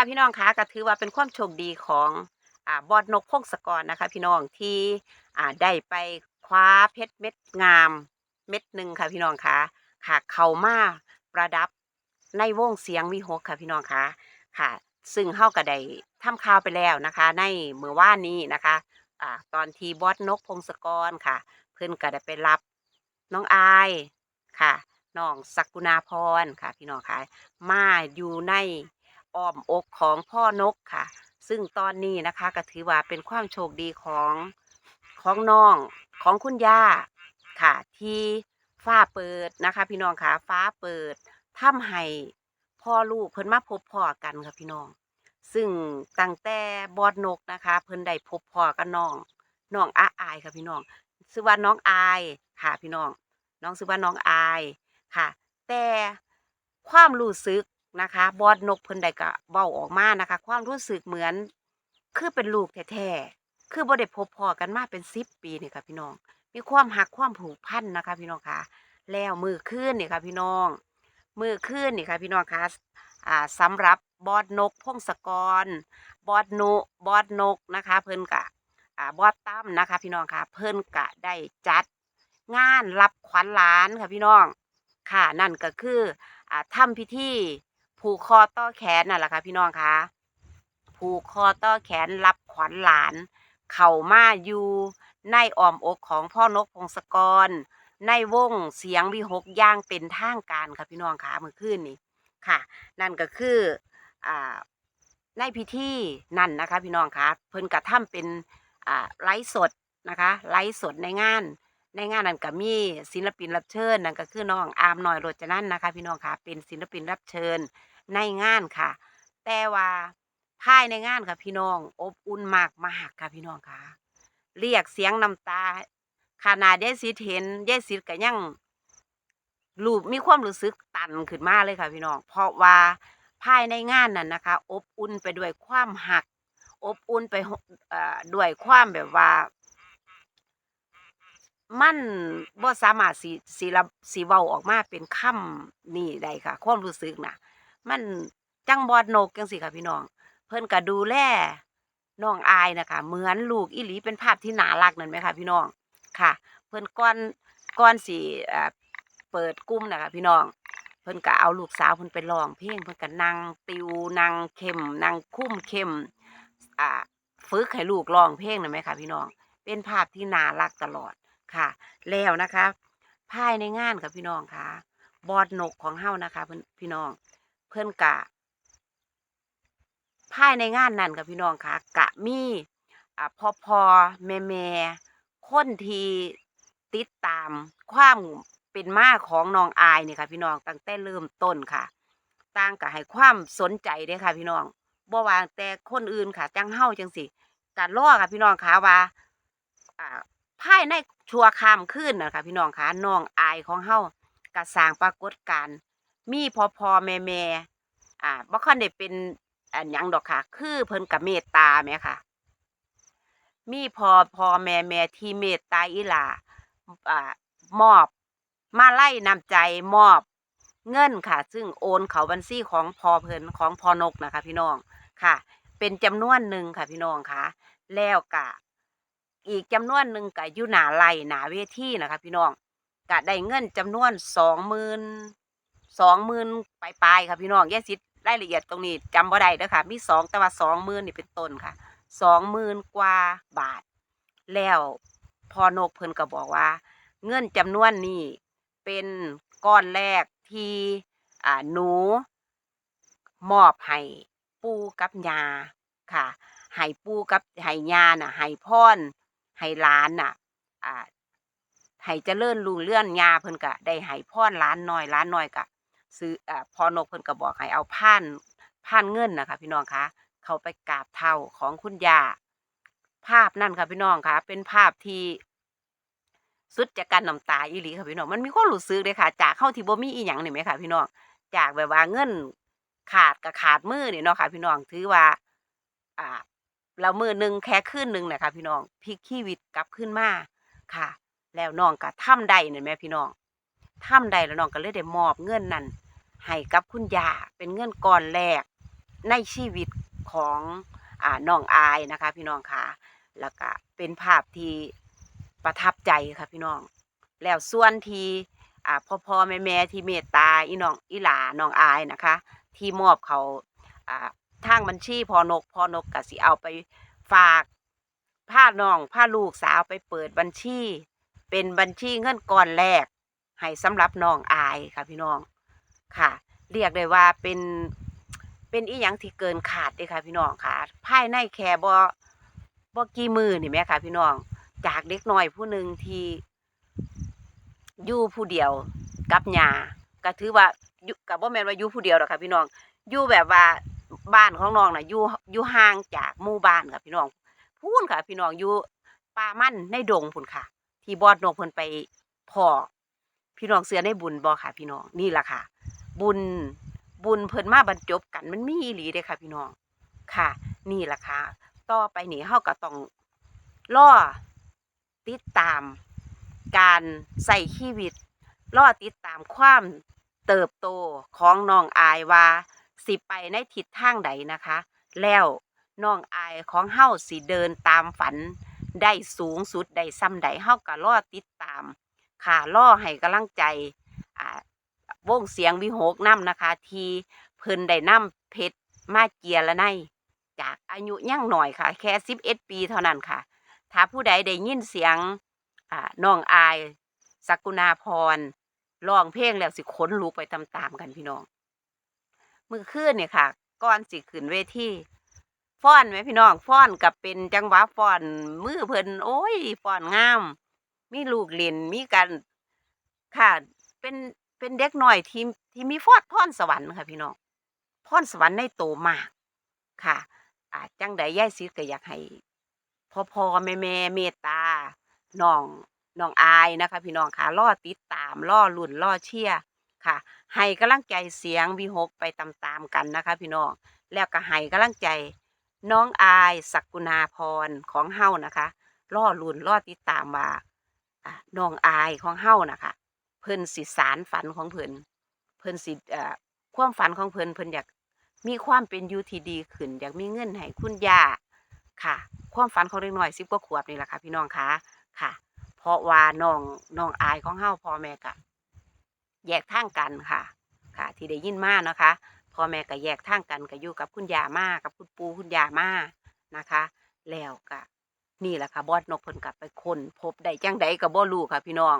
ค่ะพี่น้องคะก็ถือว่าเป็นความโชคดีของอ่าบอดนกพงศกรนะคะ พี่น้องที่อ่าได้ไปคว้าเพชรเม็ดงามเม็ดหนึ่งค่ะพี่น้องคะค่ะเขามาประดับในวงเสียงวิหกค่ะพี่น้องคะค่ะ ซึ่งเฮาก็ได้ทำข่าวไปแล้วนะคะ ในเมื่อว่านนี้นะคะอ่าตอนที่บอสนกพงศกรค่ะ เพิ่อนก็ได้ไปรับน้องอายค่ะน้องสักกุณาพรค่ะ พี่น้องคะมาอยู่ใน อ้อมอกของพ่อนกค่ะ ซึ่งตอนนี้นะคะก็ถือว่าเป็นความโชคดีของของน้องของคุณย่าค่ะ ที่ฟ้าเปิดนะคะ พี่น้องค่ะฟ้าเปิดทำให้พ่อลูกเพิ่นมาพบพ่อกันค่ะพี่น้อง ซึ่งตั้งแต่บอดนกนะคะ เพิ่นได้พบพ่อกับน้องน้องอาอายค่ะพี่น้องชื่อว่าน้องอายค่ะพี่น้อง น้องชื่อว่าน้องอายค่ะ แต่ความรู้สึก นะคะ บอดนกเพิ่นได้ก็เว้าออกมานะคะ ความรู้สึกเหมือนคือเป็นลูกแท้ๆคือบ่ได้พบพ่อกันมาเป็นสิบปีนี่ค่ะพี่น้อง มีความหักความผูกพันนะคะ พี่น้องคะแล้วมือคืนนี่ค่ะพี่น้อง มือคืนนี่ค่ะพี่น้องคะอ่าสำหรับบอดนกพงศกร บอดนุบอดนกนะคะ เพิ่นกะอ่าบอดตั้มนะคะ พี่น้องคะเพิ่นกะได้จัดงานรับขวัญหลานค่ะพี่น้องค่ะนั่นก็คืออ่าทำพิธี ผูกคอต่อแขนนั่นแหละค่ะพี่น้องคะผูกคอต่อแขนรับขวัญหลาน เข้ามาอยู่ในอ้อมอกของพ่อนกพงศกร ในวงเสียงวิหกย่างเป็นทางการค่ะพี่น้องคะเมื่อคืนนี้ค่ะ นั่นก็คืออ่าในพิธีนั่นนะคะ พี่น้องคะเพิ่นกระทำเป็นอ่าไลฟ์สดนะคะไลฟ์สดในงาน ในงานนั้นก็มีศิลปินรับเชิญนั่นก็คือน้องอาร์มหน่อยโรจนันนะคะ พี่น้องค่ะเป็นศิลปินรับเชิญในงานค่ะ แต่ว่าภายในงานค่ะพี่น้อง อบอุ่นมากมากค่ะพี่น้องค่ะ เรียกเสียงน้ำตาขนาดยายสิเห็นยายสิก็ยังรูปมีความรู้สึกตันขึ้นมาเลยค่ะพี่น้อง เพราะว่าภายในงานนั้นนะคะ อบอุ่นไปด้วยความหัก อบอุ่นไปด้วยความแบบว่า มันบ่สามารถสิสิระสิเว้าออกมาเป็นคำนี่ได้ค่ะ ความรู้สึกน่ะมันจังบอดนกจังซี่ค่ะพี่น้อง เพิ่นก็ดูแลน้องอายนะคะเหมือนลูกอีหลีเป็นภาพที่น่ารักนั่นไหมคะพี่น้องค่ะ เพิ่นก่อนก่อนสิอ่าเปิดกลุ่มนะคะพี่น้อง เพิ่นก็เอาลูกสาวเพิ่นไปร้องเพลงเพิ่นก็นั่งติวนั่งเข้มนั่งคุ้มเข้มอ่าฝึกให้ลูกร้องเพลงนั่นไหมคะพี่น้อง เป็นภาพที่น่ารักตลอด ค่ะ แล้วนะคะภายในงานค่ะพี่น้องค่ะ บอดนกของเฮานะคะเพิ่นพี่น้อง เพิ่อนกะภายในงานนั้นค่ะพี่น้องค่ะ กะมีอ่าพอพอแม่แม่คนทีติดตามความเป็นมาของน้องอายเนี่ยค่ะ พี่น้องตั้งแต่เริ่มต้นค่ะต่างก็ให้ความสนใจเด้ค่ะ พี่น้องบ่ว่าแต่คนอื่นค่ะ จังเฮาจังสิการรอค่ะ พี่น้องค่ะว่าอ่า ภายในชั่วข้ามคืนนะค่ะพี่น้องค่ะน้องอายของเฮาก็สางปรากฏการ์มีพอพอแม่แม่อ่าบ่ค่อยได้เป็นอันยังดอกค่ะ คือเพิ่นก็เมตตาแหมค่ะ มีพอพอแม่แม่ที่เมตตาอีหลาอ่ามอบมาไล่นำใจมอบเงินค่ะ ซึ่งโอนเขาบัญชีของพอเพิ่นของพอนกนะคะ พี่น้องค่ะ เป็นจำนวนหนึ่งค่ะพี่น้องค่ะ แล้วก็ อีกจำนวนหนึ่งก็อยู่หน้าไร่หน้าเวทีนะคะพี่น้องก็ได้เงินจำนวนสองหมื่นสองหมื่นปลายๆค่ะพี่น้องแยกสิทธิ์รายละเอียดตรงนี้จำบ่ได้เด้อค่ะ มีสองแต่ว่าสองหมื่นนี่เป็นต้นค่ะสองหมื่นกว่าบาท แล้วพอนกเพิ่นก็บอกว่า เงินจำนวนนี้เป็นก้อนแรกที่อ่าหนู มอบให้ปูกับยาค่ะให้ปูกับให้ยาน่ะให้พร ให้หลานน่ะ อ่าให้เจริญรุ่งเรื่องยาเพิ่นก็ได้ให้พรหลานน้อยหลานน้อยก็ซื้ออ่าพอนกเพิ่นก็บอกให้เอาพานพานเงินน่ะค่ะพี่น้องคะเขาไปกราบเท้าของคุณยาภาพนั่นค่ะพี่น้องคะเป็นภาพที่สุดจากการน้ำตาอีหลีค่ะพี่น้องมันมีความรู้สึกเลยค่ะ จากเข้าที่บ่มีอีหยังนี่ไหมค่ะพี่น้องจากแบบว่าเงินขาดกับขาดมือนี่เนาะค่ะพี่น้องถือว่า อ่า เรามือหนึ่งแค่คืนหนึ่งนะคะพี่น้องพลิกชีวิตกลับขึ้นมาค่ะ แล้วน้องก็ทำได้เนี่ยแม่พี่น้องทำได้แล้วน้องก็เลยได้มอบเงินนั้นให้กับคุณยาเป็นเงินก้อนแรกในชีวิตของอ่าน้องอายนะคะ พี่น้องค่ะแล้วก็เป็นภาพที่ประทับใจค่ะพี่น้อง แล้วส่วนที่อ่าพ่อพ่อแม่แม่ที่เมตตาอีน้องอีหลาน้องอายนะคะ ที่มอบเขาอ่า ทางบัญชีพอนกพอนกก็สิเอาไปฝากพาน้องพาลูกสาวไปเปิดบัญชี เป็นบัญชีเงินก้อนแรก ให้สำหรับน้องอายค่ะพี่น้องค่ะ เรียกได้ว่าเป็นเป็นอีหยังที่เกินขาดเลยค่ะ พี่น้องค่ะภายในแค่บ่บ่กี่มือนี่แหม่ค่ะ พี่น้อง จากเด็กน้อยผู้หนึ่งที่อยู่ผู้เดียวกับยาก็ถือว่ากับบ่แมนว่าอยู่ผู้เดียวหรอกค่ะ พี่น้องอยู่แบบว่า บ้านของน้องน่ะอยู่อยู่ห่างจากหมู่บ้านค่ะพี่น้องพูนค่ะ พี่น้องอยู่ป่ามั่นในดงพุ่นค่ะ ที่บอดนกเพิ่นไปพอพี่น้องเสือในบุญบ่ค่ะ พี่น้องนี่แหละค่ะ บุญบุญเพิ่นมาบรรจบกันมันมีอีหลีเด้ค่ะ พี่น้องค่ะ นี่แหละค่ะ ต่อไปนี้เฮาก็ต้องรอติดตาม การใส่ชีวิตรอติดตามความเติบโตของน้องอายว่า สิไปในทิศทางใดนะคะ แล้วน้องอายของเฮาสิเดินตามฝัน ได้สูงสุดได้ซ้ำใดเฮาก็รอติดตาม ค่ะรอให้กำลังใจอ่าวงเสียงวิหกน้ำนะคะ ทีเพิ่นได้นำเพชรมาเกียละในจากอายุยั่งหน่อยค่ะ แค่สิบเอ็ดปีเท่านั้นค่ะ ถ้าผู้ใดได้ยินเสียงอ่าน้องอายสกุณาพรร้องเพลงแล้วสิขนลุกไปตามๆกันพี่น้อง มือคืนเนี่ยค่ะก่อนสิขึ้นเวทีฟ้อนไหมพี่น้องฟ้อนกับเป็นจังหวะฟ้อนมือเพิ่นโอ้ยฟ้อนงาม มีลูกเล่นมีกันค่ะ เป็นเป็นเด็กหน้อยที่ที่มีฟอดพรสวรรค์ค่ะพี่น้องพรสวรรค์ในโตมากค่ะอาจังใดย่ายซิดก็อยากให้พ่อพ่อแม่แม่เมตตาน้องน้องอายนะคะ พี่น้องค่ะล่อติดตามล่อลุ่นล่อเชียร์ ค่ะ ให้กำลังใจเสียงวิหกไปตามๆกันนะคะ พี่น้อง แล้วก็ให้กำลังใจน้องอายสักกุณาพรของเฮานะคะล่อลุนล่อติดตามว่าน้องอายของเฮานะคะเพิ่นสิสารฝันของเพิ่นเพิ่นสิเอ่อความฝันของเพิ่นเพิ่นอยากมีความเป็นอยู่ที่ดีขึ้น อยากมีเงินให้คุณย่าค่ะ ความฝันของเด็กน้อยสิบกว่าขวบนี่แหละค่ะ พี่น้องคะค่ะ เพราะว่าน้องน้องอายของเฮาพ่อแม่ก็ แยกทางกันค่ะ ค่ะ ที่ได้ยินมานะคะพ่อแม่ก็แยกทางกันก็อยู่กับคุณยามากับคุณปูคุณยามานะคะ แล้วก็นี่แหละค่ะบอดนกเพิ่นกลับไปคนพบได้จังใดก็บ่รู้ค่ะ พี่น้อง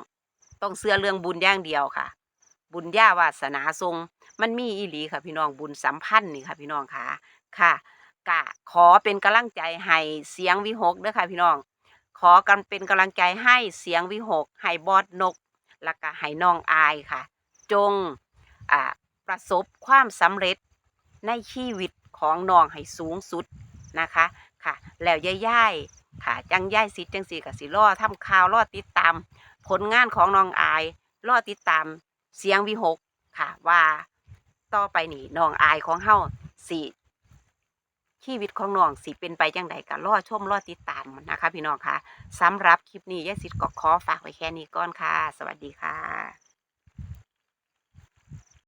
ต้องเชื่อเรื่องบุญอย่างเดียวค่ะ บุญญาวาสนาทรง มันมีอีหลีค่ะพี่น้องบุญสัมพันธ์นี่ค่ะ พี่น้องค่ะค่ะกะขอเป็นกำลังใจให้เสียงวิหกเด้อค่ะ พี่น้อง ขอกันเป็นกำลังใจให้เสียงวิหกให้บอดนกแล้วก็ให้น้องอายค่ะ จงประสบความสำเร็จในชีวิตของน้องให้สูงสุดนะคะค่ะ แล้วย่ายๆค่ะจังย่ายสิจังสีกับสิรอทำข่าวรอติดตาม ผลงานของน้องอายรอติดตามเสียงวิหกค่ะว่าต่อไปนี่น้องอายของเฮาสิชีวิตของน้องสิเป็นไปจังใดก็รอชมรอติดตามนะคะ พี่น้องค่ะสำหรับคลิปนี้ยายสิทธิ์ก็ขอฝากไว้แค่นี้ก่อนค่ะ สวัสดีค่ะ